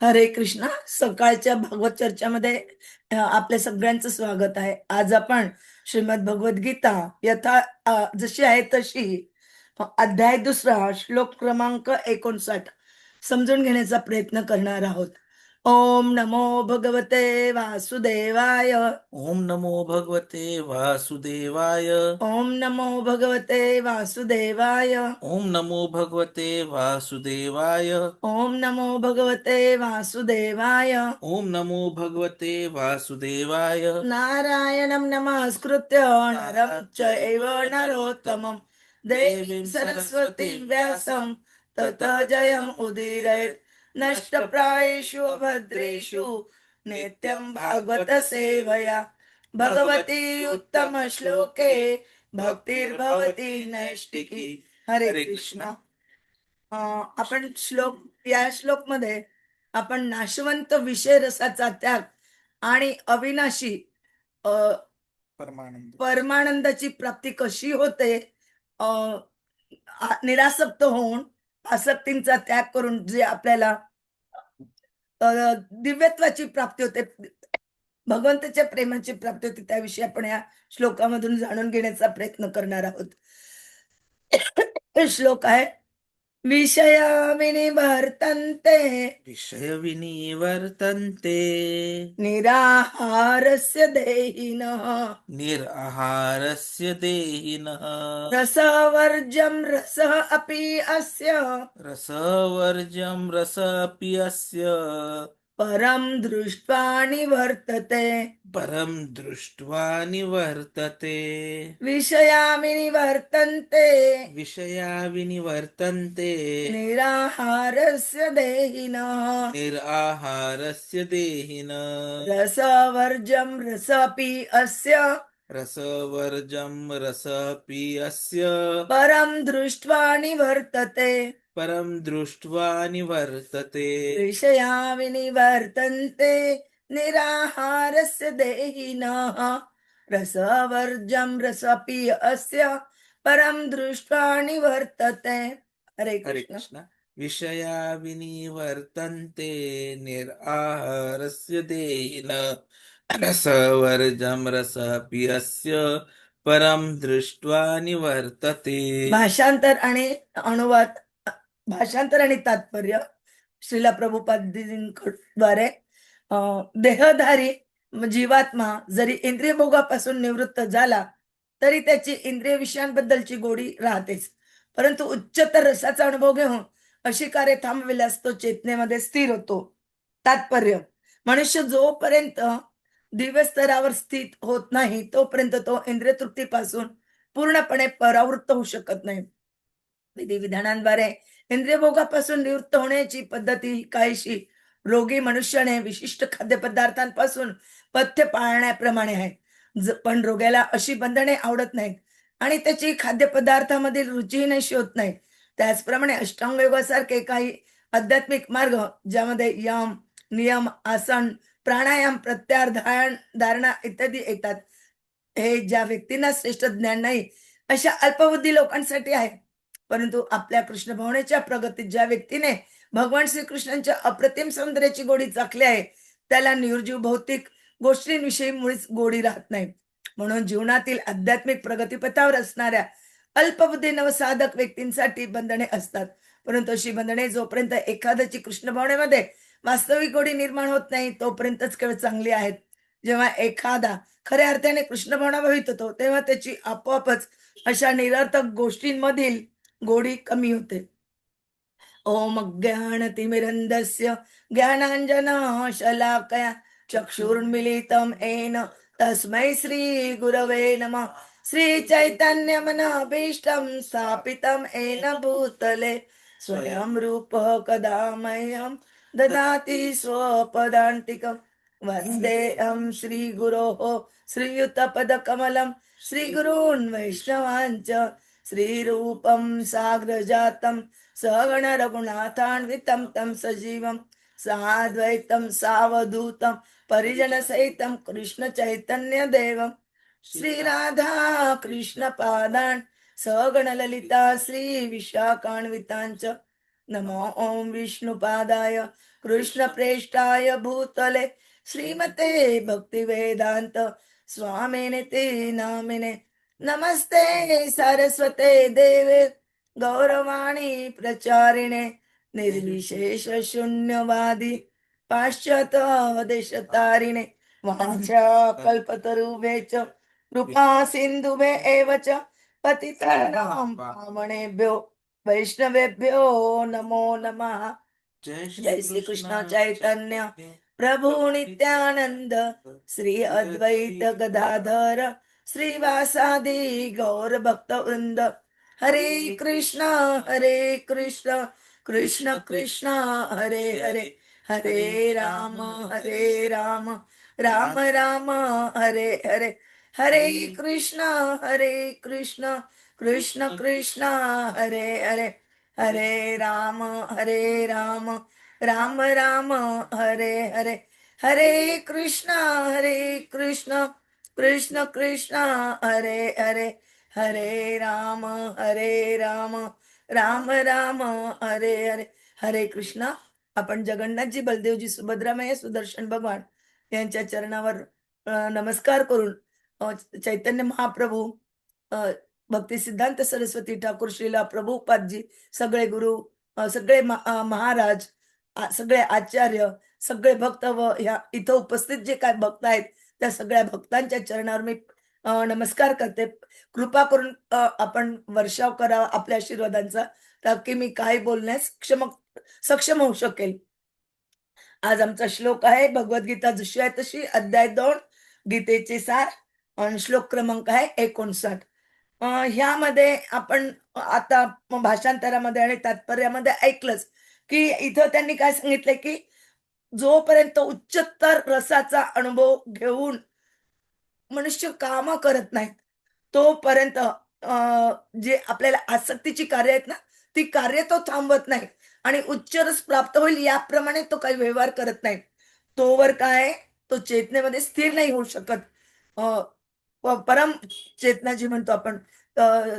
हरे कृष्णा सकाळच्या भागवत चर्चामध्ये आपल्या सगळ्यांचं स्वागत आहे. आज आपण श्रीमद भगवद्गीता यथा जशी आहे तशी अध्याय दुसरा श्लोक क्रमांक एकोणसाठ समजून घेण्याचा प्रयत्न करणार आहोत. ओम नमो भगवते वासुदेवाय। ओम नमो भगवते वासुदेवाय। ओम नमो भगवते वासुदेवाय। ओम नमो भगवते वासुदेवाय। ओम नमो भगवते वासुदेवाय। ओम नमो भगवते वासुदेवाय। नारायणं नमस्कृत्य नरं चैव नरोत्तमं। देवीं सरस्वतीं व्यासं ततः जयम् उदीरयेत् नष्टप्रायेषु भद्रेषु नित्यं भागवत सेवया भगवती उत्तमश्लोके भक्तिर्भवती नैष्टिकी हरे कृष्ण। आपण श्लोक या श्लोकमध्ये आपण नाशवंत विषय रसाचा त्याग आणि अविनाशी परमानंद। परमानंदाची प्राप्ती कशी होते निरासक्त होऊन आसक्तींचा त्याग करून जे आपल्याला दिव्यत्वाची प्राप्ती होते. भगवंताच्या प्रेमाची प्राप्ती होते त्याविषयी आपण या श्लोकामधून जाणून घेण्याचा प्रयत्न करणार आहोत. श्लोक आहे विषया विनिवर्तन्ते विषय विनिवर्तन्ते निराहारस्य देहिनः। निराहारस्य देहिनः। रसवर्जं रसः अपि अस्य। रसवर्जं रसपि अस्य। परं दृष्ट्वा निवर्तते। परं दृष्ट्वा निवर्तते। विषया विनिवर्तन्ते विषया विनिवर्तन्ते निराहारस्य देहिनः। निराहारस्य देहिन। रसवर्जं रसपि अस्य। रसवर्जं रसपि अस्य। परं दृष्ट्वा निवर्तते। परं दृष्ट्वा निवर्तते। विषया विनिवर्तन्ते निराहारस्य देहिनः रसवर्जं रसपि अस्य परं दृष्ट्वा निवर्तते। हरे कृष्ण। विषया विनिवर्तन्ते निराहारस्य देहिन रसवर्जं रसपि अस्य परं दृष्ट्वा निवर्तते। भाषांतर आणि अनुवाद भाषांतर आणि तात्पर्य श्रीला प्रभुपादींद्वारे देहधारी जीवात्मा जरी इंद्रिय भोगापासून निवृत्त झाला तरी त्याची इंद्रिय विषयांबद्दलची गोडी राहतेच. परंतु उच्चतर रसाचा अनुभव घेऊन अशी कार्य थांबविल्यास तो चेतनेमध्ये स्थिर होतो. तात्पर्य मनुष्य जोपर्यंत दिव्य स्तरावर स्थित होत नाही तोपर्यंत तो इंद्रिय तृप्तीपासून पूर्णपणे परावृत्त होऊ शकत नाही. विधी विधानांद्वारे इंद्रिय भोगापासून निवृत्त होण्याची पद्धती काहीशी रोगी मनुष्याने विशिष्ट खाद्यपदार्थांपासून पथ्य पाळण्याप्रमाणे आहे. पण रोग्याला अशी बंधने आवडत नाहीत आणि त्याची खाद्यपदार्थामधील रुचीही नाहीशी होत नाही त्याचप्रमाणे अष्टांगयोगासारखे काही आध्यात्मिक मार्ग ज्यामध्ये यम नियम आसन प्राणायाम प्रत्याहार धारण धारणा इत्यादी येतात. हे ज्या व्यक्तींना श्रेष्ठ ज्ञान नाही अशा अल्पबुद्धी लोकांसाठी आहे. परंतु आपल्या कृष्ण भवनेच्या प्रगतीत ज्या व्यक्तीने भगवान श्रीकृष्णांच्या अप्रतिम सौंदर्याची गोडी चाखली आहे त्याला निर्जीव भौतिक गोष्टींविषयी मुळीच गोडी राहत नाही. म्हणून जीवनातील आध्यात्मिक प्रगतीपथावर असणाऱ्या अल्पबुद्धी नवसाधक व्यक्तींसाठी बंधने असतात. परंतु अशी बंधने जोपर्यंत एखाद्याची कृष्ण भावनेमध्ये वास्तविक गोडी निर्माण होत नाही तोपर्यंतच केवळ चांगली आहेत. जेव्हा एखादा खऱ्या अर्थाने कृष्ण भावना भवित होतो तेव्हा त्याची आपोआपच अशा निरर्थक गोष्टींमधील गोडी कमी होते. ओम ज्ञानतिमिरन्दस्य ज्ञानाञ्जना शलाकया चक्षुर्मिलितं येन तस्मै श्रीगुरवे नमः. श्रीचैतन्यमनाभीष्टं स्थापितं येन भूतले. स्वयं रूपः कदा मह्यं ददाति स्वपदान्तिकं. वन्देऽहं श्रीगुरोः श्रीयुतपदकमलं श्रीगुरून् वैष्णवाञ्च च श्रीरूपं साग्रजातं सगणरघुनाथान्वितं तं सजीवं साद्वैतं सावधूतं परिजनसहितं कृष्णचैतन्यदेवं श्रीराधा कृष्णपादान् सगणललिता श्रीविशाखान्विताञ्च नमो ॐ विष्णुपादाय कृष्णप्रेष्ठाय भूतले श्रीमते भक्तिवेदान्त स्वामिने ते नामिने नमस्ते सरस्वते देवे गौरवाणी प्रचारिणे निर्विशेष शून्यवादी पाश्चात देशतारिणे वाचा कल्पतरुभे च कृपा सिंधुभे एव च पतितानां पावनेभ्यो वैष्णवेभ्यो नमो नमः जय जय श्री कृष्ण चैतन्य प्रभु नित्यानंद श्री अद्वैत गदाधर श्रीवासादि गौर भक्त वृंद. हरे कृष्ण हरे कृष्ण कृष्ण कृष्ण हरे हरे. हरे राम हरे राम राम राम हरे हरे. हरे कृष्ण हरे कृष्ण कृष्ण कृष्ण हरे हरे. हरे राम हरे राम राम राम हरे हरे. हरे कृष्ण हरे कृष्ण कृष्ण कृष्ण हरे हरे हरे राम हरे राम राम राम हरे हरे. हरे कृष्ण आपण जगन्नाथजी बलदेवजी सुभद्रामय सुदर्शन भगवान यांच्या चरणावर नमस्कार करून चैतन्य महाप्रभू भक्ती सिद्धांत सरस्वती ठाकूर श्रीला प्रभुपादजी सगळे गुरु सगळे महाराज सगळे आचार्य सगळे भक्त व ह्या इथं उपस्थित जे काय भक्त आहेत त्या सगळ्या भक्तांच्या चरणावर मी नमस्कार करते. कृपा करून आपण वर्षाव करावा आपल्या आशीर्वादांचा ताकी मी काय बोलण्यास क्षम सक्षम होऊ शकेल. आज आमचा श्लोक आहे भगवद्गीता जशी आहे तशी अध्याय दोन गीतेचे सार श्लोक क्रमांक आहे एकोणसाठ. ह्यामध्ये आपण आता भाषांतरामध्ये आणि तात्पर्यामध्ये ऐकलंच की इथं त्यांनी काय सांगितलंय की जोपर्यंत उच्चतर रसाचा अनुभव घेऊन मनुष्य काम करत नाहीत तोपर्यंत अं, जे आपल्याला आसक्तीची कार्य आहेत ना ती कार्य तो थांबवत नाही. आणि उच्च रस प्राप्त होईल याप्रमाणे तो काही व्यवहार करत नाही. तोवर काय? तो चेतनेमध्ये स्थिर नाही होऊ शकत. अं, परम चेतना जी म्हणतो आपण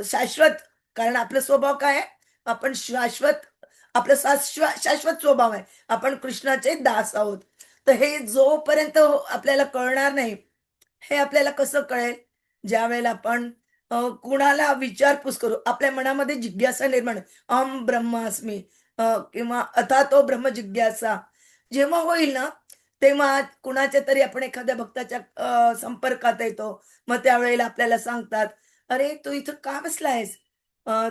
शाश्वत कारण आपला स्वभाव काय? आहे आपण शाश्वत आपलं शाश्वत शाश्वत स्वभाव आहे. आपण कृष्णाचे दास आहोत. तर हे जोपर्यंत हो, आपल्याला कळणार नाही हे आपल्याला कसं कळेल? ज्या वेळेला आपण कुणाला विचारपूस करू आपल्या मनामध्ये जिज्ञासा निर्माण अम ब्रह्मास्मी किंवा अथा तो ब्रह्म जिज्ञासा. जेव्हा होईल ना तेव्हा कुणाच्या तरी आपण एखाद्या भक्ताच्या संपर्कात येतो. मग त्यावेळेला आपल्याला सांगतात अरे तू इथं का बसला आहेस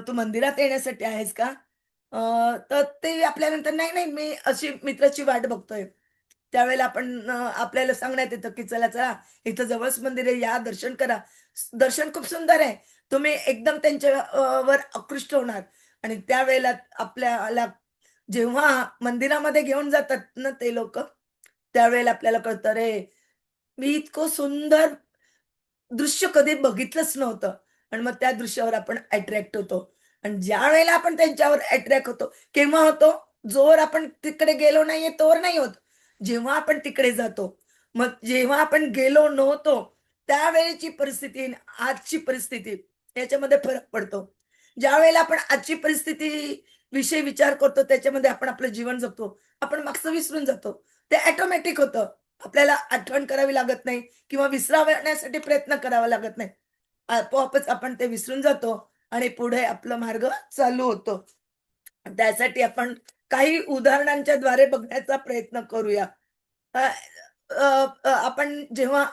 तू मंदिरात येण्यासाठी आहेस का? तर ते आपल्यानंतर नाही नाही मी अशी मित्राची वाट बघतोय. त्यावेळेला आपण आपल्याला सांगण्यात येतं की चला चला इथं जवळच मंदिर आहे या दर्शन करा. दर्शन खूप सुंदर आहे. तुम्ही एकदम त्यांच्यावर आकृष्ट होणार. आणि त्यावेळेला आपल्याला जेव्हा मंदिरामध्ये घेऊन जातात ना ते लोक त्यावेळेला आपल्याला कळतं रे मी इतकं सुंदर दृश्य कधी बघितलंच नव्हतं. आणि मग त्या दृश्यावर आपण अट्रॅक्ट होतो. आणि ज्या वेळेला आपण त्यांच्यावर अट्रॅक्ट होतो केव्हा होतो? जोर आपण तिकडे गेलो नाहीये तोवर नाही होत. जेव्हा आपण तिकडे जातो मग जेव्हा आपण गेलो नव्हतो त्यावेळेची परिस्थिती आणि आजची परिस्थिती याच्यामध्ये फरक पडतो. ज्या वेळेला आपण आजची परिस्थिती विषयी विचार करतो त्याच्यामध्ये आपण आपलं जीवन जगतो. आपण मागचं विसरून जातो. ते ऑटोमॅटिक होतं. आपल्याला आठवण करावी लागत नाही किंवा विसरावण्यासाठी प्रयत्न करावा लागत नाही. आपोआपच आपण ते विसरून जातो. आणि पुढे आपला मार्ग चालू होतो. त्यासाठी आपण काही उदाहरणांच्या द्वारे बघण्याचा प्रयत्न करूया. आपण जेव्हा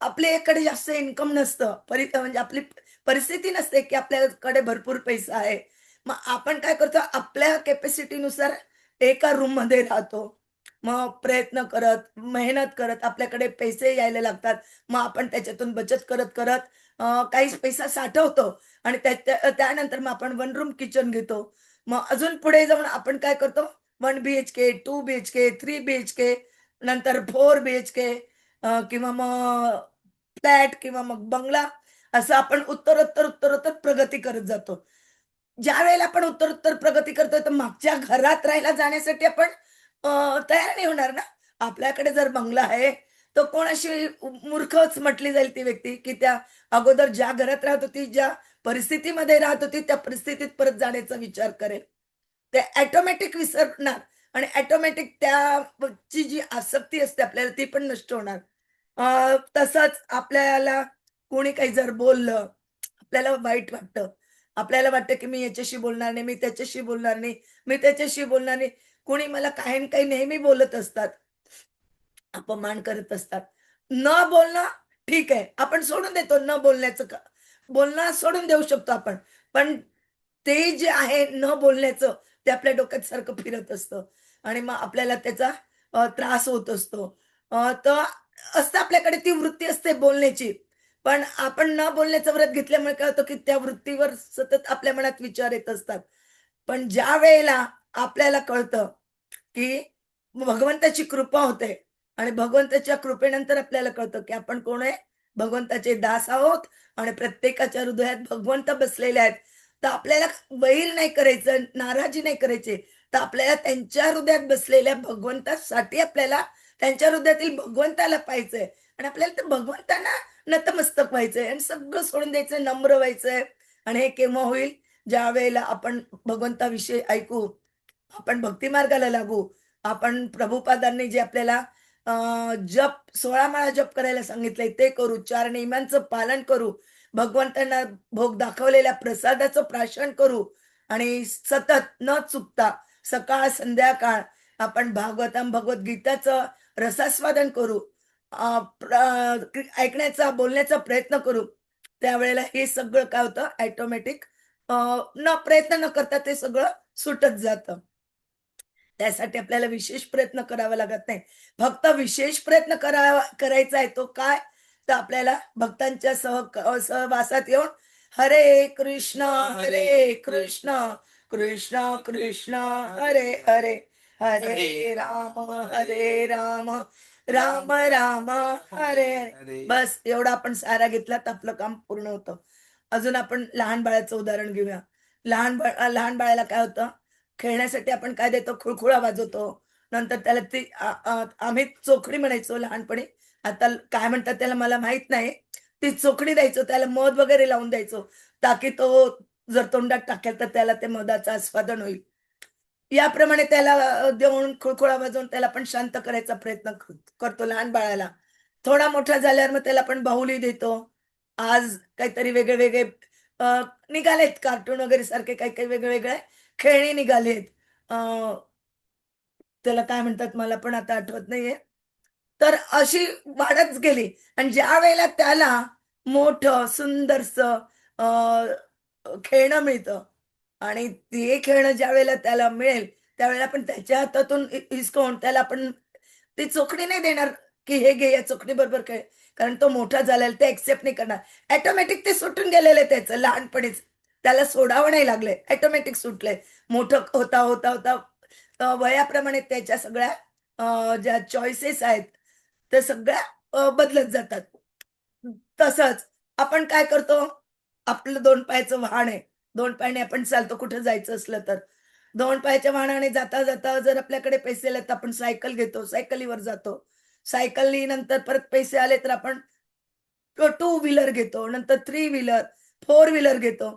आपल्याकडे जास्त इन्कम नसतं परि म्हणजे आपली परिस्थिती नसते की आपल्याकडे भरपूर पैसा आहे. मग आपण काय करतो? आपल्या कॅपॅसिटीनुसार एका रूममध्ये राहतो. मग प्रयत्न करत मेहनत करत आपल्याकडे पैसे यायला लागतात. मग आपण त्याच्यातून बचत करत करत काही पैसा साठवतो. आणि त्यानंतर मग आपण वन रूम किचन घेतो. मग अजून पुढे जाऊन आपण काय करतो? One B H K two B H K three B H K नंतर फोर बी एच के किंवा मग फ्लॅट किंवा मग बंगला असं आपण उत्तरोत्तर उत्तरोत्तर प्रगती करत जातो. ज्या वेळेला आपण उत्तरोत्तर प्रगती करतोय तर मागच्या घरात राहायला जाण्यासाठी आपण तयार नाही होणार ना. आपल्याकडे जर बंगला आहे तर कोण अशी मूर्खच म्हटली जाईल ती व्यक्ती की त्या अगोदर ज्या घरात राहत होती ज्या परिस्थितीमध्ये राहत होती त्या परिस्थितीत परत जाण्याचा विचार करेल. ते ऑटोमॅटिक विसरणार आणि ऑटोमॅटिक त्याची जी आसक्ती असते आपल्याला ती पण नष्ट होणार. तसंच आपल्याला कोणी काही जर बोललं आपल्याला वाईट वाटतं. आपल्याला वाटतं की मी याच्याशी बोलणार नाही मी त्याच्याशी बोलणार नाही मी त्याच्याशी बोलणार नाही. कोणी मला काही ना काही नेहमी बोलत असतात. अपमान करत असतात. न बोलणं ठीक आहे. आपण सोडून देतो न बोलण्याचं बोलणं सोडून देऊ शकतो आपण. पण ते जे आहे न बोलण्याचं ते आपल्या डोक्यात सारखं फिरत असतं. आणि मग आपल्याला त्याचा त्रास होत असतो. तर असतं आपल्याकडे ती वृत्ती असते बोलण्याची. पण आपण न बोलण्याचं व्रत घेतल्यामुळे काय होतं की त्या वृत्तीवर सतत आपल्या मनात विचार येत असतात. पण ज्या वेळेला आपल्याला कळतं की भगवंताची कृपा होते आणि भगवंताच्या कृपेनंतर आपल्याला कळतं की आपण कोण आहे? भगवंताचे दास आहोत आणि प्रत्येकाच्या हृदयात भगवंत बसलेले आहेत. तर आपल्याला वैर नाही करायचं नाराजी नाही करायची. तर आपल्याला त्यांच्या हृदयात बसलेल्या भगवंतासाठी आपल्याला त्यांच्या हृदयातील भगवंताला पाहायचंय. आणि आपल्याला तर भगवंतांना नतमस्तक व्हायचंय आणि सगळं सोडून द्यायचंय नम्र व्हायचंय. आणि हे केव्हा होईल? ज्या वेळेला आपण भगवंताविषयी ऐकू आपण भक्ती मार्गाला लागू आपण प्रभुपादांनी जे आपल्याला जप सोळा माळा जप करायला सांगितलंय. ते करू चार नियमांचं पालन करू. भगवंतांना भोग दाखवलेल्या प्रसादाचं प्राशन करू आणि सतत न चुकता सकाळ संध्याकाळ आपण भागवतम भगवद्गीताचं रसास्वादन करू. ऐकण्याचा बोलण्याचा प्रयत्न करू. त्यावेळेला हे सगळं काय होतं? ऍटोमॅटिक न प्रयत्न न करता ते सगळं सुटत जातं. त्यासाठी आपल्याला विशेष प्रयत्न करावा लागत नाही. फक्त विशेष प्रयत्न करावा करायचा आहे तो काय? तर आपल्याला भक्तांच्या सह सहवासात येऊन हरे कृष्ण हरे कृष्ण कृष्ण कृष्ण हरे हरे हरे राम हरे राम राम राम हरे हरे. बस एवढा आपण सारा घेतला तर आपलं काम पूर्ण होतं. अजून आपण लहान बाळाचं उदाहरण घेऊया. लहान बाळ लहान बाळाला काय होतं? खेळण्यासाठी आपण काय देतो? खुळखुळा वाजवतो. नंतर त्याला ती आम्ही चोखडी म्हणायचो लहानपणी. आता काय म्हणतात त्याला मला माहीत नाही. ती चोखडी द्यायचो त्याला मध वगैरे लावून द्यायचो. ताकी तो जर तोंडात टाकेल तर त्याला ते मधाचं आस्वादन होईल. याप्रमाणे त्याला देऊन खुळखुळा वाजवून त्याला पण शांत करायचा प्रयत्न करतो लहान बाळाला. थोडा मोठा झाल्यावर मग त्याला पण बाहुली देतो. आज काहीतरी वेगळे वेगळे निघालेत कार्टून वगैरे सारखे काही काही वेगळे वेगळे खेळणी निघालेत. त्याला काय म्हणतात मला पण आता आठवत नाहीये. तर अशी वाढत गेली. आणि ज्या वेळेला त्याला मोठ सुंदरस खेळणं मिळतं. आणि ते खेळणं ज्या वेळेला त्याला मिळेल त्यावेळेला आपण त्याच्या हातातून हिसकवून त्याला आपण ती चोखणी नाही देणार की हे घे या चोखणी बरोबर खेळ. कारण तो मोठा झालेला ते एक्सेप्ट नाही करणार. ऍटोमॅटिक ते सुटून गेलेले त्याचं लहानपणीच. त्याला सोडावं नाही लागलंय ॲटोमॅटिक सुटलंय मोठं होता होता होता. वयाप्रमाणे त्याच्या सगळ्या ज्या चॉईसेस आहेत त्या सगळ्या बदलत जातात. तसंच आपण काय करतो? आपलं दोन पायाचं वाहन आहे. दोन पायाने आपण चालतो. कुठं जायचं असलं तर. दोन पायाच्या वाहनाने जाता जाता जर आपल्याकडे पैसे आले तर आपण सायकल घेतो. सायकलीवर जातो. सायकली नंतर परत पैसे आले तर आपण टू व्हीलर घेतो. नंतर थ्री व्हीलर फोर व्हीलर घेतो.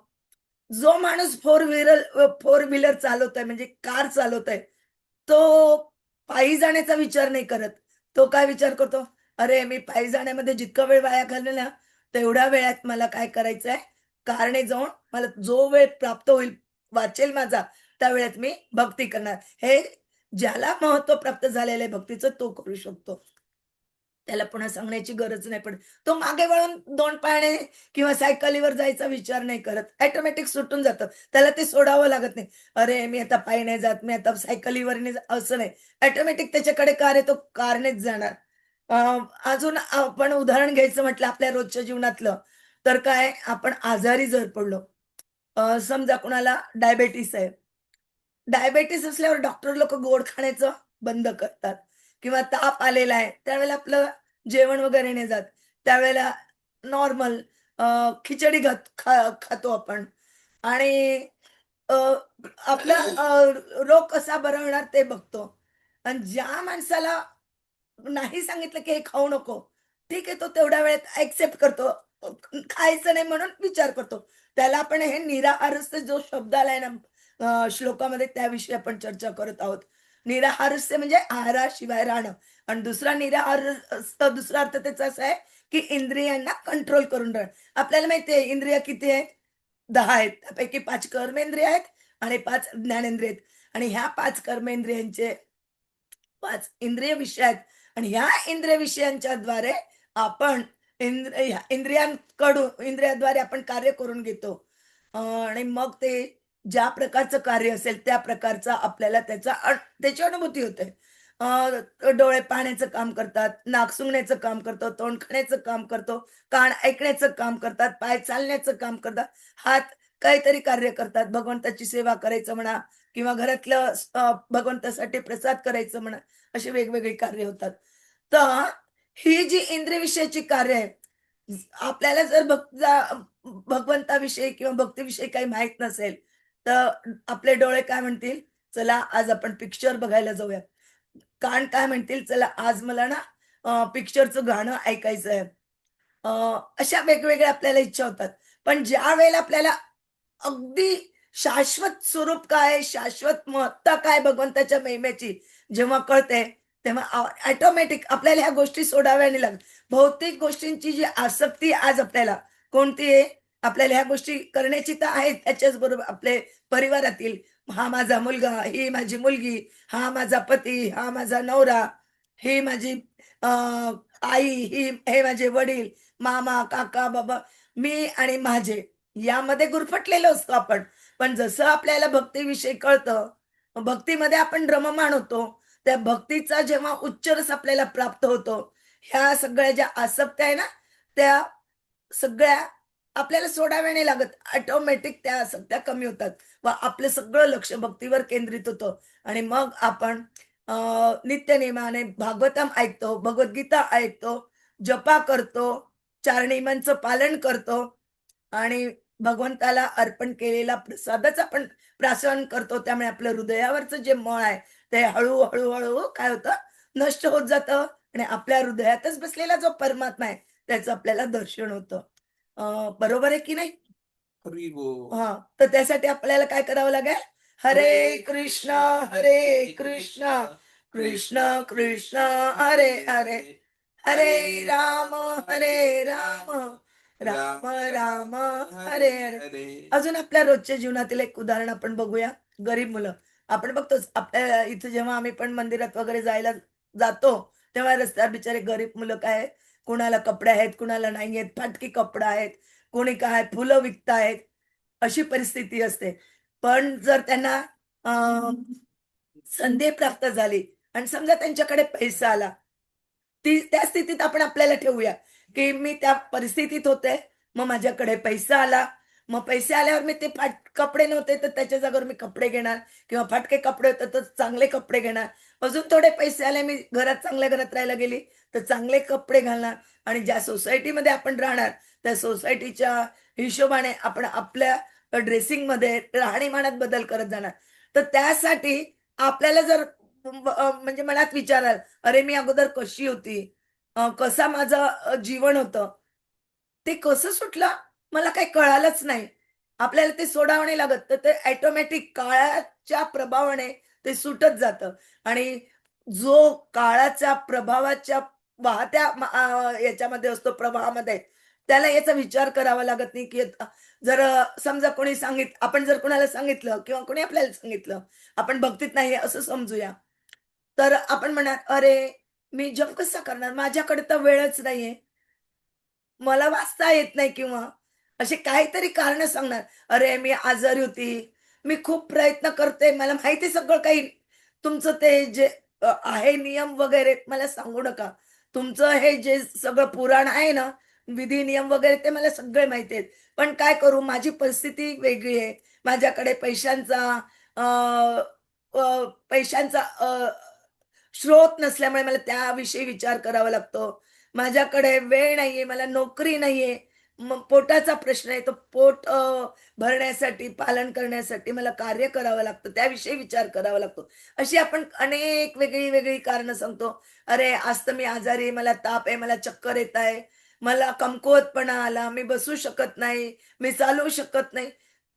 जो माणूस फोर व्हीलर फोर व्हीलर चालवत आहे म्हणजे कार चालवत आहे तो पायी जाण्याचा विचार नाही करत. तो काय विचार करतो? अरे मी पायी जाण्यामध्ये जितका वेळ वाया घालवला तेवढ्या वेळात मला काय करायचं आहे कारणे जाऊन मला जो वेळ प्राप्त होईल वाचेल माझा त्या वेळात मी भक्ती करणार. हे ज्याला महत्त्व प्राप्त झालेलं आहे भक्तीचं तो करू शकतो. त्याला पुन्हा सांगण्याची गरज नाही पडत. तो मागे वळून दोन पायाने किंवा सायकलीवर जायचा विचार नाही करत. ऍटोमॅटिक सुटून जातं. त्याला ते सोडावं लागत नाही. अरे मी आता पायी नाही जात. मी आता सायकलीवर नाही असं नाही. ऍटोमॅटिक त्याच्याकडे कार आहे तो कारनेच जाणार. अजून आपण उदाहरण घ्यायचं म्हटलं आपल्या रोजच्या जीवनातलं तर काय? आपण आजारी जर पडलो समजा कुणाला डायबेटीस आहे. डायबेटीस असल्यावर डॉक्टर लोक गोड खाण्याचं बंद करतात. किंवा ताप आलेला आहे त्यावेळेला आपलं जेवण वगैरे नाही जात. त्यावेळेला नॉर्मल खिचडी घात खा खातो आपण. आणि आपला रोग कसा बरा होणार ते बघतो. आणि ज्या माणसाला नाही सांगितलं की हे खाऊ नको ठीक आहे तो तेवढ्या वेळेत ऍक्सेप्ट करतो. खायचं नाही म्हणून विचार करतो. त्याला आपण हे निराहारस जो शब्द आलाय ना श्लोकामध्ये त्याविषयी आपण चर्चा करत आहोत. निराहारस्य म्हणजे आहाराशिवाय राहणं. आणि दुसरा निराहार दुसरा अर्थ त्याचा असा आहे की इंद्रियांना कंट्रोल करून राहणं. आपल्याला माहिती आहे इंद्रिय किती आहेत? दहा आहेत. त्यापैकी पाच कर्मेंद्रिय आहेत आणि पाच ज्ञानेंद्रिय आहेत. आणि ह्या पाच कर्मेंद्रियांचे पाच इंद्रिय विषय आहेत. आणि ह्या इंद्रिय विषयांच्या द्वारे आपण इंद्र इंद्रियांकडून इंद्रियाद्वारे आपण कार्य करून घेतो. आणि मग ते ज्या प्रकारचं कार्य असेल त्या प्रकारचा आपल्याला त्याचा त्याची अनुभूती होते. डोळे पाहण्याचं काम करतात नाक सुंगण्याचं काम करतो तोंड खाण्याचं काम करतो कान ऐकण्याचं काम करतात पाय चालण्याचं काम करतात हात काहीतरी कार्य करतात. भगवंताची सेवा करायचं म्हणा किंवा घरातलं भगवंतासाठी प्रसाद करायचं म्हणा अशी वेगवेगळी कार्य होतात. तर ही जी इंद्रियविषयाची कार्य आहे आपल्याला जर भक्ता भगवंताविषयी किंवा भक्तीविषयी काही माहीत नसेल तर आपले डोळे काय म्हणतील? चला आज आपण पिक्चर बघायला जाऊया कान काय म्हणतील? चला आज मला ना पिक्चरचं गाणं ऐकायचं आहे अशा वेगवेगळ्या आपल्याला इच्छा होतात. पण ज्या वेळेला आपल्याला अगदी शाश्वत स्वरूप काय शाश्वत महत्ता काय भगवंताच्या महिमेची जेव्हा कळते तेव्हा ऑटोमॅटिक आपल्याला ह्या गोष्टी सोडाव्या नाही लागत. भौतिक गोष्टींची जी आसक्ती आज आपल्याला कोणती आहे? आपल्याला ह्या गोष्टी करण्याची तर आहेत त्याच्याच बरोबर आपले परिवारातील हा माझा मुलगा ही माझी मुलगी हा माझा पती हा माझा नवरा ही माझी आई ही हे माझे वडील मामा काका बाबा मी आणि माझे यामध्ये गुरफटलेलो असतो आपण. पण जसं आपल्याला भक्तीविषयी कळतं भक्तीमध्ये आपण रममाण होतो त्या भक्तीचा जेव्हा उच्चरस आपल्याला प्राप्त होतो ह्या सगळ्या ज्या आसक्त्या आहे ना त्या सगळ्या आपल्याला सोडाव्या नाही लागत. ऑटोमॅटिक त्या आसक्त्या कमी होतात. व आपलं सगळं लक्ष भक्तीवर केंद्रित होतं. आणि मग आपण नित्य नित्यनेमाने भागवतम ऐकतो भगवद्गीता ऐकतो जपा करतो चार नियमांचं पालन करतो आणि भगवंताला अर्पण केलेला प्रसादच आपण प्राशन करतो. त्यामुळे आपलं हृदयावरचं जे मळ आहे ते हळूहळू हळू काय होतं? नष्ट होत जातं आणि आपल्या हृदयातच बसलेला जो परमात्मा आहे त्याचं आपल्याला दर्शन होतं. बरोबर आहे की नाही? बोल. हा. तर त्यासाठी आपल्याला काय करावं लागेल? हरे कृष्ण हरे कृष्ण कृष्ण कृष्ण हरे हरे हरे राम हरे राम राम राम हरे हरे अजून आपल्या रोजच्या जीवनातील एक उदाहरण आपण बघूया. गरीब मुलं. आपण बघतोच आपल्या इथं जेव्हा आम्ही पण मंदिरात वगैरे जायला जातो तेव्हा रस्त्यावर बिचारे गरीब मुलं काय कुणाला कपडे आहेत कुणाला नाही आहेत फाटकी कपडा आहेत कोणी काय फुलं विकतायत अशी परिस्थिती असते. पण जर त्यांना संधी प्राप्त झाली आणि समजा त्यांच्याकडे पैसा आला ती त्या स्थितीत आपण आपल्याला ठेवूया की मी त्या परिस्थितीत होते मग माझ्याकडे पैसा आला मग पैसे आल्यावर मी ते फाट कपडे नव्हते तर त्याच्या जागेवर मी कपडे घेणार. किंवा फाटके कपडे होते तर चांगले कपडे घेणार. अजून थोडे पैसे आले मी घरात चांगल्या घरात राहायला गेली तर चांगले कपडे घालणार. आणि ज्या सोसायटीमध्ये आपण राहणार त्या सोसायटीच्या हिशोबाने आपण आपल्या ड्रेसिंगमध्ये राहणीमानात बदल करत जाणार. तर त्यासाठी आपल्याला जर म्हणजे मनात विचाराल अरे मी अगोदर कशी होती? कसा माझं जीवन होतं? ते कसं सुटलं? मला काही कळालंच नाही. आपल्याला ते सोडावणे नाही लागत तर ते ऑटोमॅटिक काळाच्या प्रभावाने ते सुटत जातं. आणि जो काळाच्या प्रभावाच्या वाहत्या याच्यामध्ये असतो प्रवाहामध्ये त्याला याचा विचार करावा लागत नाही की जर समजा कोणी सांगित आपण जर कोणाला सांगितलं किंवा कोणी आपल्याला सांगितलं आपण भक्तीत नाही असं समजूया. तर आपण म्हणणार अरे मी जप कसा करणार? माझ्याकडे तर वेळच नाहीये. मला वाचता येत नाही किंवा असे काहीतरी कारण सांगणार. अरे मी आजारी होती. मी खूप प्रयत्न करते. मला माहिती सगळं काही. तुमचं ते जे आहे नियम वगैरे मला सांगू नका. तुमचं हे जे सगळं पुराण आहे ना विधी नियम वगैरे ते मला सगळे माहिती आहेत. पण काय करू? माझी परिस्थिती वेगळी आहे. माझ्याकडे पैशांचा पैशांचा स्रोत नसल्यामुळे मला त्याविषयी विचार करावा लागतो. माझ्याकडे वेळ नाहीये मला नोकरी नाहीये. पोटाचा प्रश्न आहे. तो पोट भरण्यासाठी पालन करण्यासाठी मला कार्य करावं लागतं. त्याविषयी विचार करावा लागतो. अशी आपण अनेक वेगळी वेगळी कारणं सांगतो. अरे आज तर मी आजारी आहे, मला ताप आहे मला चक्कर येत आहे. मला कमकुवतपणा आला मी बसू शकत नाही मी चालवू शकत नाही.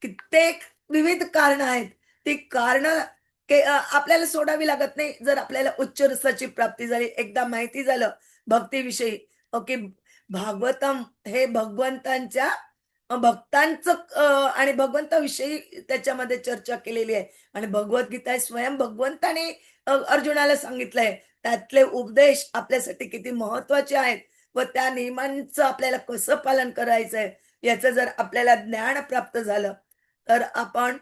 कित्येक विविध कारण आहेत. ती कारण आपल्याला सोडावी लागत नाही. जर आपल्याला उच्च रसाची प्राप्ती झाली एकदा माहिती झालं भक्तीविषयी ओके भागवतम हे भगवंतांच्या भक्तांचं आणि भगवंताविषयी त्याच्यामध्ये चर्चा केलेली आहे. आणि भगवद्गीता हे स्वयं भगवंताने अर्जुनाला सांगितलंय. त्यातले उपदेश आपल्यासाठी किती महत्त्वाचे आहेत व त्या नियमांचं आपल्याला कसं पालन करायचंय याचं जर आपल्याला ज्ञान प्राप्त झालं तर आपण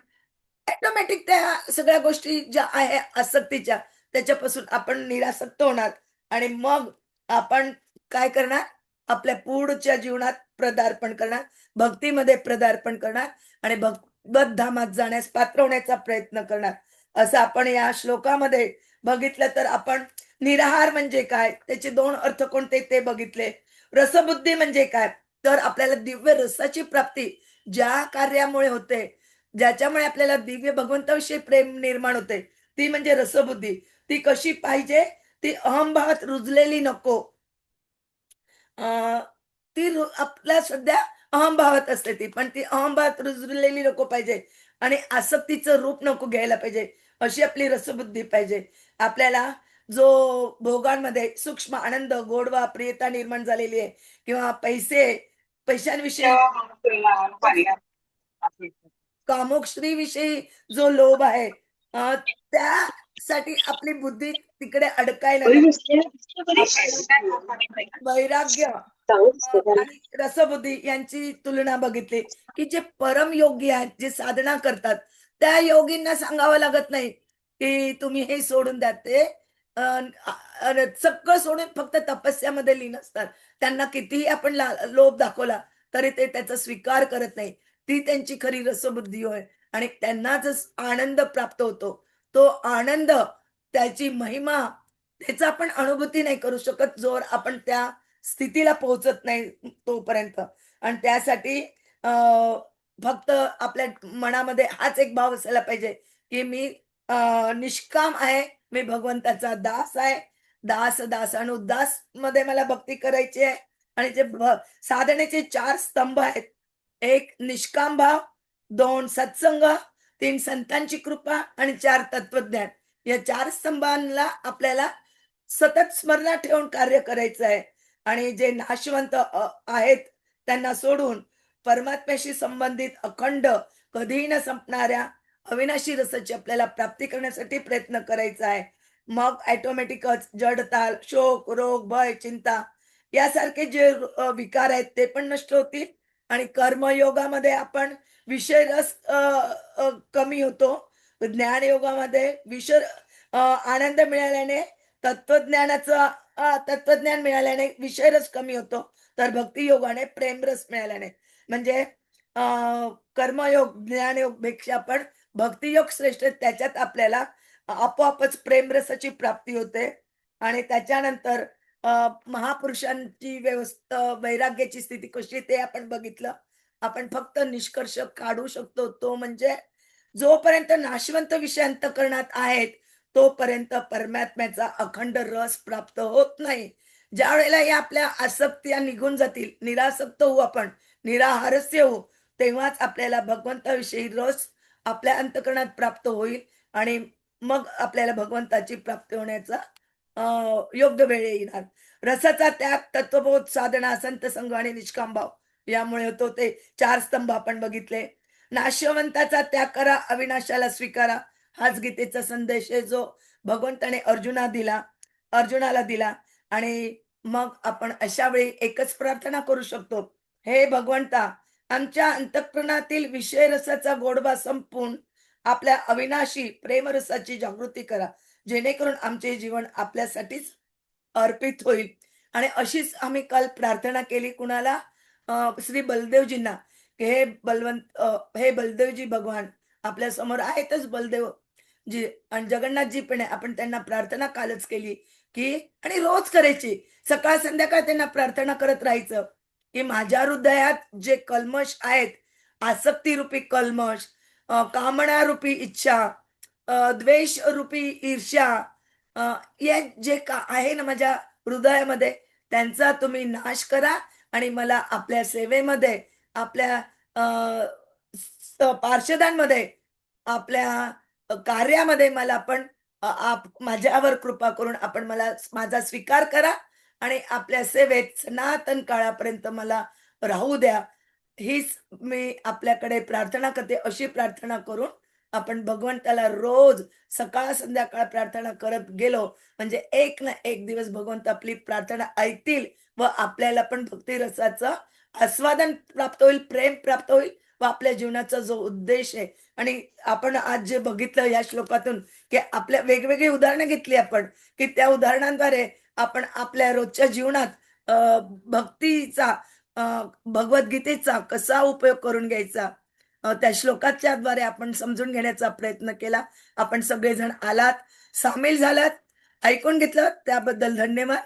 ऍटोमॅटिक त्या सगळ्या गोष्टी ज्या आहे आसक्तीच्या त्याच्यापासून आपण निरासक्त होणार. आणि मग आपण काय करणार? आपल्या पुढच्या जीवनात प्रदार्पण करणार भक्तीमध्ये प्रदार्पण करणार आणि भगवत धामात जाण्यास पात्र होण्याचा प्रयत्न करणार. असं आपण या श्लोकामध्ये बघितलं तर आपण निराहार म्हणजे काय? त्याचे दोन अर्थ कोणते ते बघितले? रसबुद्धी म्हणजे काय? तर आपल्याला दिव्य रसाची प्राप्ती ज्या कार्यामुळे होते ज्याच्यामुळे आपल्याला दिव्य भगवंताविषयी प्रेम निर्माण होते ती म्हणजे रसबुद्धी. ती कशी पाहिजे? ती अहमभावात रुजलेली नको. ती आपल्या सध्या अहंभावात असते ती पण ती अहंभावात रुजलेली नको पाहिजे. आणि आसक्तीचं रूप नको घ्यायला पाहिजे. अशी आपली रसबुद्धी पाहिजे. आपल्याला जो भोगांमध्ये सूक्ष्म आनंद गोडवा प्रियता निर्माण झालेली आहे किंवा पैसे पैशांविषयी कामुक स्त्रीविषयी जो लोभ आहे अं, त्यासाठी आपली बुद्धी तिकडे अडकायला. वैराग्य आणि रसबुद्धी यांची तुलना बघितली की जे परम योगी आहेत जे साधना करतात त्या योगींना सांगावं लागत नाही की तुम्ही हे सोडून द्या. ते सगळं सोडून फक्त तपस्यामध्ये लीन असतात. त्यांना कितीही आपण लोभ दाखवला तरी ते त्याचा स्वीकार करत नाही. ती त्यांची खरी रसबुद्धी होय. आणि त्यांनाच आनंद प्राप्त होतो. तो आनंद त्याची महिमा त्याचा आपण अनुभूती नाही करू शकत जोर आपण त्या स्थितीला पोहोचत नाही तोपर्यंत. आणि त्यासाठी फक्त आपल्या मनामध्ये हाच एक भाव असायला पाहिजे की मी अं, निष्काम आहे मी भगवंताचा दास आहे. दास दास आणि उदासमध्ये मला भक्ती करायची आहे. आणि जे साधनेचे चार स्तंभ आहेत. एक निष्काम भाव दोन सत्संग तीन संतांची कृपा आणि चार तत्वज्ञान. या चार स्तंभांना आपल्याला सतत स्मरणात ठेवून कार्य करायचं आहे आणि जे नाशवंत आहेत त्यांना सोडून परमात्म्याशी संबंधित अखंड कधीही न संपणाऱ्या अविनाशी रसाची आपल्याला प्राप्ती करण्यासाठी प्रयत्न करायचा आहे मग ऑटोमॅटिकच जडताल शोक रोग भय चिंता यासारखे जे विकार आहेत ते पण नष्ट होतील. आणि कर्मयोगामध्ये आपण विषय रस कमी होतो. ज्ञानयोगामध्ये विषय आनंद मिळाल्याने तत्वज्ञानाचा तत्वज्ञान मिळाल्याने विषयरस कमी होतो. तर भक्ती योगाने प्रेमरस मिळाल्याने. म्हणजे कर्मयोग ज्ञानयोगपेक्षा पण भक्तियोग श्रेष्ठ त्याच्यात आपल्याला आपोआपच प्रेमरसाची प्राप्ती होते. आणि त्याच्यानंतर महापुरुषांची व्यवस्था वैराग्याची स्थिती कशी ते आपण बघितलं. आपण फक्त निष्कर्ष काढू शकतो. तो म्हणजे जोपर्यंत नाशवंत विषय अंतकरणात आहेत तोपर्यंत परमात्म्याचा अखंड रस प्राप्त होत नाही. ज्या वेळेला या आपल्या आसक्त्या निघून जातील निरासक्त होऊ आपण निराहारस्य होऊ तेव्हाच आपल्याला भगवंताविषयी रस आपल्या अंतकरणात प्राप्त होईल आणि मग आपल्याला भगवंताची प्राप्ती होण्याचा योग्य वेळ येणार. रसाचा त्याग तत्वबोध साधना संत संघ आणि निष्काम भाव यामुळे होतो ते चार स्तंभ आपण बघितले. नाशवंताचा त्याग करा अविनाशाला स्वीकारा. हाच गीतेचा संदेश आहे जो भगवंताने अर्जुना दिला अर्जुनाला दिला. आणि मग आपण अशा वेळी एकच प्रार्थना करू शकतो. हे भगवंता आमच्या अंतःकरणातील विषय रसाचा गोडवा संपून आपल्या अविनाशी प्रेमरसाची जागृती करा. जेणेकरून आमचे जीवन आपल्यासाठीच अर्पित होईल. आणि अशीच आम्ही काल प्रार्थना केली कुणाला? श्री बलदेवजींना की हे बलवंत हे बलदेवजी भगवान आपल्यासमोर आहेतच बलदेव. जी आणि जगन्नाथजी पण आहे आपण त्यांना प्रार्थना कालच केली की आणि रोज करायची. सकाळ संध्याकाळ त्यांना प्रार्थना करत राहायचं की माझ्या हृदयात जे कलमश आहेत आसक्ती रूपी कल्मश कामना रूपी इच्छा द्वेष रूपी ईर्ष्या अं, या जे का आहे ना माझ्या हृदयामध्ये त्यांचा तुम्ही नाश करा आणि मला आपल्या सेवेमध्ये आपल्या पार्षदांमध्ये आपल्या कार्यामध्ये मला पण आप माझ्यावर कृपा करून आपण मला माझा स्वीकार करा आणि आपल्या सेवेत सनातन काळापर्यंत मला राहू द्या. हीच मी आपल्याकडे प्रार्थना करते अशी प्रार्थना करून आपण भगवंताला रोज सकाळ संध्याकाळ प्रार्थना करत गेलो म्हणजे एक ना एक दिवस भगवंत आपली प्रार्थना ऐकतील व आपल्याला पण भक्ती रसाचं आस्वादन प्राप्त होईल प्रेम प्राप्त होईल व आपल्या जीवनाचा जो उद्देश आहे. आणि आपण आज जे बघितलं या श्लोकातून की आपल्या वेगवेगळी उदाहरणं घेतली आपण की त्या उदाहरणांद्वारे आपण आपल्या रोजच्या जीवनात भक्तीचा भगवद्गीतेचा कसा उपयोग करून घ्यायचा? त्या श्लोकाच्या द्वारे आपण समजून घेण्याचा प्रयत्न केला. आपण सगळेजण आलात सामील झालात ऐकून घेतलं. त्याबद्दल धन्यवाद.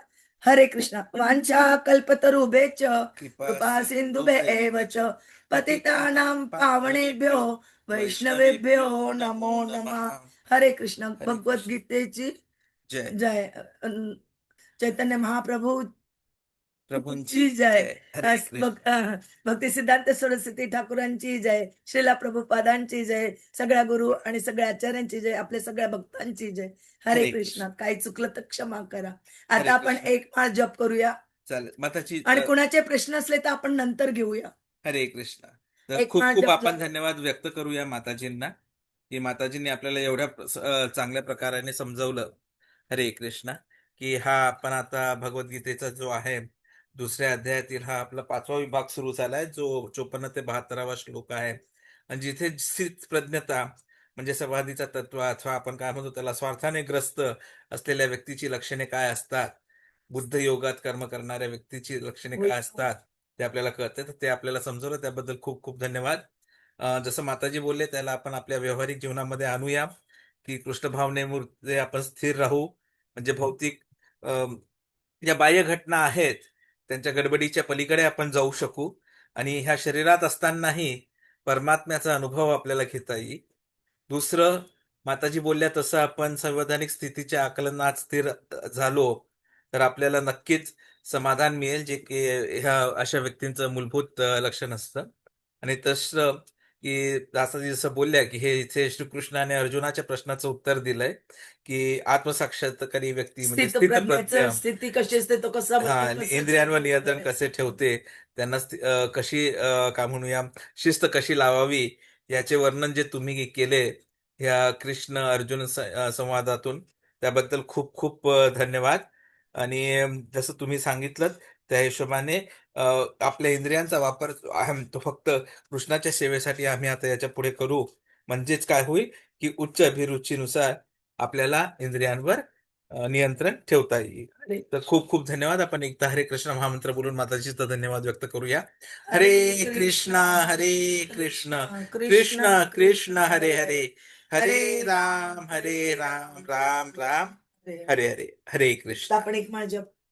हरे कृष्ण. वांछा कल्पतरुभेच कृपा सिंधुभ्येव च पतितानां पावनेभ्यो वैष्णवेभ्यो नमो नमः. हरे कृष्ण. भगवद्गीतेची जय. जय. अन- चैतन्य महाप्रभू प्रभूंची जय. भक्ती सिद्धांत सरस्वती ठाकूरांची जय श्रीला प्रभुपादांची जय सगळ्या गुरु आणि सगळ्या आचार्यांची जय आपल्या सगळ्या भक्तांची जय. हरे कृष्ण. काही चुकलं तर क्षमा करा. आता आपण. एक माळ जप करूया. चालेल. आणि कुणाचे प्रश्न असले तर आपण नंतर घेऊया. हरे कृष्ण. तर खूप खूप आपण. धन्यवाद व्यक्त करूया माताजींना की माताजींनी आपल्याला एवढ्या चांगल्या प्रकाराने समजवलं हरे कृष्ण की हा आपण आता भगवद्गीतेचा जो आहे दुसऱ्या अध्यायातील हा आपला पाचवा विभाग सुरू झालाय जो चोपन्न ते बहात्तरावा श्लोक आहे. आणि जिथे स्थित प्रज्ञता म्हणजे समाधीचा तत्व अथवा आपण काय म्हणतो त्याला स्वार्थाने ग्रस्त असलेल्या व्यक्तीची लक्षणे काय असतात? बुद्ध योगात कर्म करणाऱ्या व्यक्तीची लक्षणे काय असतात? ते आपल्याला कळते. तर ते आपल्याला समजवलं. त्याबद्दल खूप खूप धन्यवाद. जसं माताजी बोलले त्याला आपण आपल्या व्यावहारिक जीवनामध्ये आणूया की कृष्ण भावनेमुळे आपण स्थिर राहू. म्हणजे भौतिक अं, ज्या बाह्य घटना आहेत त्यांच्या गडबडीच्या पलीकडे आपण जाऊ शकू. आणि ह्या शरीरात असतानाही परमात्म्याचा अनुभव आपल्याला घेता येईल. दुसरं माताजी बोलल्या तसं आपण संवैधानिक स्थितीच्या आकलनात स्थिर झालो तर आपल्याला नक्कीच समाधान मिळेल जे की ह्या अशा व्यक्तींचं मूलभूत लक्षण असतं. आणि तसं की दासाजी जसं बोलल्या की हे इथे श्रीकृष्णाने अर्जुनाच्या प्रश्नाचं उत्तर दिलंय की आत्मसाक्षात्कारी व्यक्ती म्हणजे स्थित कशी असते तो कसा हा इंद्रियांवर नियंत्रण? कसे ठेवते त्यांना कशी काय म्हणूया शिस्त कशी लावावी याचे वर्णन जे तुम्ही केले ह्या कृष्ण अर्जुन संवादातून त्याबद्दल खूप खूप धन्यवाद आणि जसं तुम्ही सांगितलं त्या हिशोबाने आपल्या इंद्रियांचा वापर तो फक्त कृष्णाच्या सेवेसाठी आम्ही आता याच्यापुढे करू. म्हणजेच काय होईल की उच्च अभिरुचीनुसार आपल्याला इंद्रियांवर नियंत्रण ठेवता येईल. तर खूप खूप धन्यवाद. आपण एकदा हरे कृष्ण महामंत्र बोलून माताजीचा धन्यवाद व्यक्त करूया. हरे कृष्णा हरे कृष्ण कृष्ण कृष्ण हरे हरे हरे राम हरे राम राम राम हरे. हरे. हरे कृष्ण. आपण एक जप